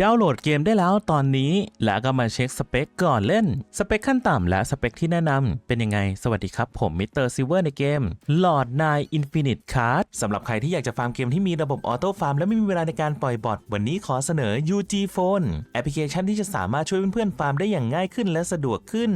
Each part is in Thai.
ดาวน์โหลดเกมได้แล้วตอนนี้ แล้วก็มาเช็คสเปคก่อนเล่น สเปคขั้นต่ำและสเปคที่แนะนำเป็นยังไง สวัสดีครับ ผมมิสเตอร์ซิเวอร์ในเกม Lord 9 Infinite Card สำหรับใครที่อยากจะฟาร์มเกมที่มีระบบออโต้ฟาร์มและไม่มีเวลาในการปล่อยบอทวันนี้ขอเสนอ UG Phone แอปพลิเคชันที่จะสามารถช่วยเพื่อนๆฟาร์มได้อย่างง่ายขึ้นและสะดวกขึ้น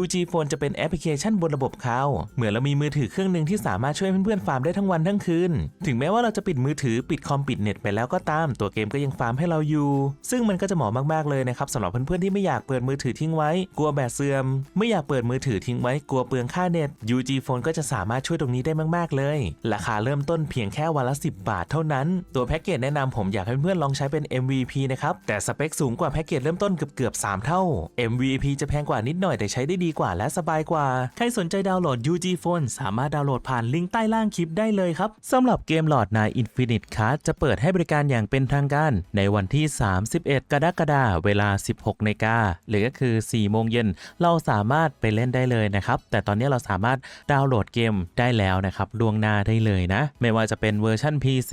UG Phone จะเป็นแอปพลิเคชันบนระบบเขาเหมือนเรามีมือถือเครื่องหนึ่งที่สามารถช่วยเพื่อนๆฟาร์มได้ทั้งวันทั้งคืนถึงแม้ว่าเราจะปิดมือถือปิดคอมปิดเน็ตไปแล้วก็ตามตัวเกมก็ยังฟาร์มให้เราอยู่ซึ่งมันก็จะเหมาะมากๆเลยนะครับสำหรับเพื่อนๆที่ไม่อยากเปิดมือถือทิ้งไว้ กลัวแบตเสื่อม ไม่อยากเปิดมือถือทิ้งไว้กลัวเปลืองค่าเน็ต UG Phone ก็จะสามารถช่วยตรงนี้ได้มากๆเลย ราคาเริ่มต้นเพียงแค่วันละ 10 บาทเท่านั้น ตัวแพ็กเกจแนะนำผมอยากให้เพื่อนๆลองใช้เป็น MVP นะครับแต่สเปคสูงกว่าแพ็กเกจเริ่มต้นเกือบเกือบๆ3เท่า MVP จะแพงกว่านิดหน่อยแต่ใช้ได้ดีกว่าและสบายกว่า ใครสนใจดาวน์โหลด UG Phone สามารถดาวน์โหลดผ่านลิงก์ใต้ล่างคลิปได้เลยครับสำหรับเกม Lord 9 Infinite Card จะเปิดให้บริการอย่างเป็นทางการในวันที่31 กรกฎาคมเวลา 16นาฬิกาหรือก็คือ 4 โมงเย็นเราสามารถไปเล่นได้เลยนะครับ แต่ตอนนี้เราสามารถดาวน์โหลดเกมได้แล้วนะครับล่วงหน้าได้เลยนะ ไม่ว่าจะเป็นเวอร์ชัน PC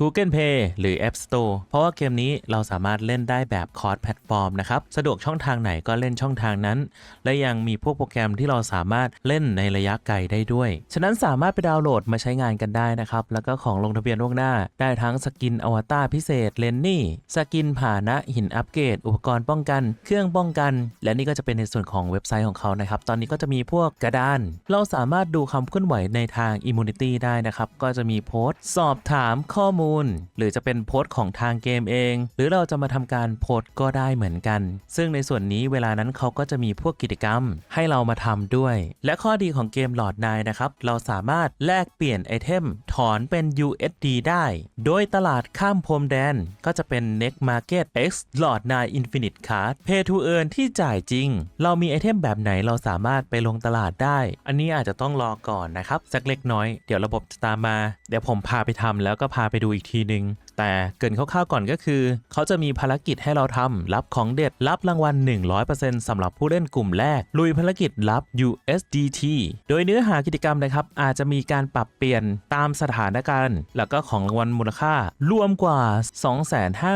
Google Play หรือ App Store เพราะว่าเกมนี้เราสามารถเล่นได้แบบคอร์สแพลตฟอร์มนะครับ สะดวกช่องทางไหนก็เล่นช่องทางนั้น และยังมีพวกโปรแกรมที่เราสามารถเล่นในระยะไกลได้ด้วย ฉะนั้นสามารถไปดาวน์โหลดมาใช้งานกันได้นะครับ แล้วก็ของลงทะเบียนล่วงหน้า ได้ทั้งสกินอวตารพิเศษเลนนี่ สกินผ่านนะหินอัปเกรด อุปกรณ์ป้องกัน เครื่องป้องกัน และนี่ก็จะเป็นในส่วนของเว็บไซต์ของเขานะครับ ตอนนี้ก็จะมีพวกกระดาน เราสามารถดูคำเคลื่อนไหวในทาง Immunity ได้นะครับ ก็จะมีโพสต์ สอบถามข้อมูล หรือจะเป็นโพสต์ของทางเกมเอง หรือเราจะมาทำการโพสต์ก็ได้เหมือนกัน ซึ่งในส่วนนี้เวลานั้นเขาก็จะมีพวกกิจกรรม ให้เรามาทำด้วย และข้อดีของเกมหลอดนายนะครับ เราสามารถแลกเปลี่ยนไอเทมถอนเป็น USD ได้ โดยตลาดข้ามพรมแดนก็จะเป็น Next Market X หลอดนาย Infinite Card Pay to Earn ที่จ่ายจริง เรามีไอเทมแบบไหนเราสามารถไปลงตลาดได้ อันนี้อาจจะต้องรอก่อนนะครับ สักเล็กน้อย เดี๋ยวระบบจะตามมา เดี๋ยวผมพาไปทำแล้วก็พาไปดูอีกทีนึง แต่เกินคร่าวๆก่อนก็คือ เขาจะมีภารกิจให้เราทำรับของเด็ดรับรางวัล 100%สำหรับผู้เล่นกลุ่มแรก ลุยภารกิจรับ USDT โดยเนื้อหากิจกรรมนะครับ อาจจะมีการปรับเปลี่ยนตามสถานการณ์ แล้วก็ของรางวัลมูลค่ารวมกว่า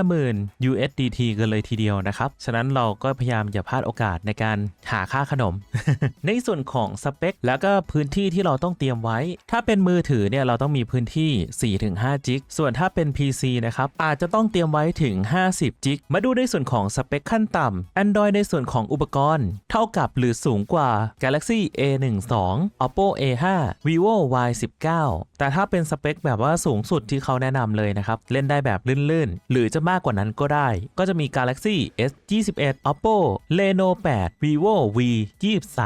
250,000 USDT กันเลยทีเดียวนะครับ ฉะนั้นเราก็พยายามอย่าพลาดโอกาสในการหาค่าขนม ในส่วนของสเปค แล้วก็พื้นที่ที่เราต้องเตรียมไว้ ถ้าเป็นมือถือเนี่ยเราต้องมีพื้นที่ 4-5 จิก ส่วนถ้าเป็น PC นะครับอาจจะต้องเตรียมไว้ถึง 50 จิก มาดูในส่วนของสเปคขั้นต่ำ Android ในส่วนของอุปกรณ์ เท่ากับหรือสูงกว่า Galaxy A12 Oppo A5 Vivo Y19 แต่ถ้าเป็นสเปคแบบว่าสูงสุดที่เขาแนะนำเลยนะครับ เล่นได้แบบลื่นๆ หรือจะมากกว่านั้นก็ได้ก็จะมี Galaxy S21 Oppo Reno 8 Vivo V23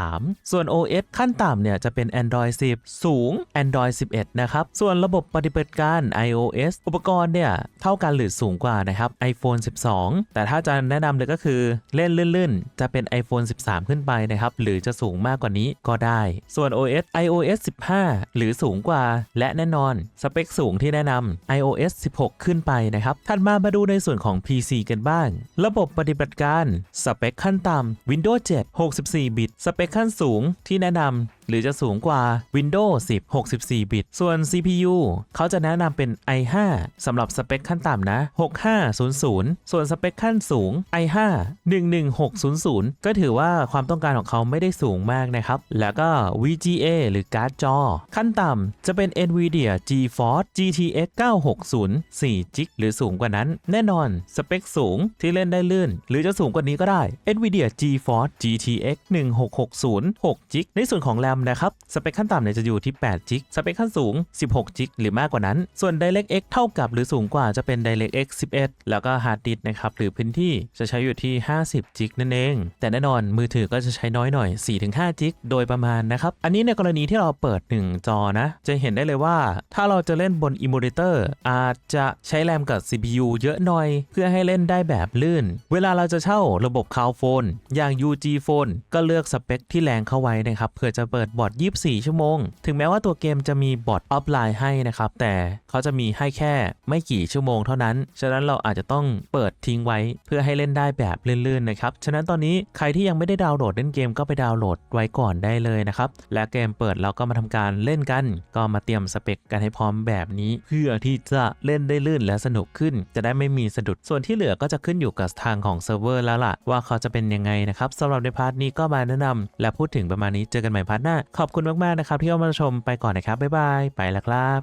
ส่วน OS ขั้นต่ำเนี่ยจะเป็น Android 10 สูง Android 11 นะครับ ส่วนระบบปฏิบัติการ iOS อุปกรณ์เนี่ย เท่ากันหรือสูงกว่านะครับ iPhone 12 แต่ถ้าจะแนะนำเลยก็คือเล่นลื่นๆ จะเป็น iPhone 13 ขึ้นไปนะครับ หรือจะสูงมากกว่านี้ก็ได้ ส่วน OS iOS 15 หรือสูงกว่า และแน่นอน สเปคสูงที่แนะนำ iOS 16 ขึ้นไปนะครับ ถัดมามาดูในส่วนของ PC กันบ้าง ระบบปฏิบัติการ สเปคขั้นต่ำ Windows 7 64 บิต สเปคขั้นสูงที่แนะนำ หรือจะสูงกว่า Windows 10 64 บิต ส่วน CPU เขาจะแนะนำเป็น i5 สำหรับสเปคขั้นต่ำนะ 6500 ส่วนสเปคขั้นสูง i5 11600 ก็ถือว่าความต้องการของเขาไม่ได้สูงมากนะครับ แล้วก็ VGA หรือการ์ดจอ ขั้นต่ำจะเป็น Nvidia GeForce GTX 960 4จิกหรือสูงกว่านั้น แน่นอนสเปคสูงที่เล่นได้ลื่น หรือจะสูงกว่านี้ก็ได้ Nvidia GeForce GTX 1660 6จิกในส่วนของแรมนะครับ สเปคขั้นต่ำเนี่ยจะอยู่ที่8จิก สเปคขั้นสูง 16จิกหรือมากกว่านั้น ส่วน DirectX เท่ากับหรือสูงกว่าจะเป็น DirectX 11 แล้วก็ Hard Disk นะครับ หรือพื้นที่จะใช้อยู่ที่ 50จิกนั่นเอง แต่แน่นอนมือถือก็จะใช้น้อยหน่อย 4-5จิกโดยประมาณนะครับ อันนี้ในกรณีที่เราเปิด 1 จอนะ จะเห็นได้เลยว่า ถ้าเราจะเล่นบน Emulator อาจจะใช้แรมกับ CPU เยอะหน่อย เพื่อให้เล่นได้แบบลื่น เวลาเราจะเช่าระบบคาวโฟนอย่าง UG Phone ก็เลือกสเปคที่แรงเข้าไว้นะครับเพื่อจะเปิดดบอท24 ชั่วโมง ถึงแม้ว่าตัวเกมจะมีบอทออฟไลน์ให้นะครับ แต่เขาจะมีให้แค่ไม่กี่ชั่วโมงเท่านั้น ฉะนั้นเราอาจจะต้องเปิดทิ้งไว้เพื่อให้เล่นได้แบบลื่นๆนะครับ ฉะนั้นตอนนี้ใครที่ยังไม่ได้ดาวน์โหลดเล่นเกมก็ไปดาวน์โหลดไว้ก่อนได้เลยนะครับ และเกมเปิดเราก็มาทำการเล่นกัน ก็มาเตรียมสเปคกันให้พร้อมแบบนี้ เพื่อที่จะเล่นได้ลื่นและสนุกขึ้น จะได้ไม่มีสะดุด ส่วนที่เหลือก็จะขึ้นอยู่กับทางของเซิร์ฟเวอร์แล้วล่ะว่าเขาจะเป็นยังไงนะครับสำหรับในพาร์ทนี้ก็มาแนะนำและพูดถึงประมาณนี้เจอกันใหม่พาร์ทหน้าขอบคุณมากๆนะครับที่เข้ามาชมไปก่อนนะครับบ๊ายบายไปแล้วครับ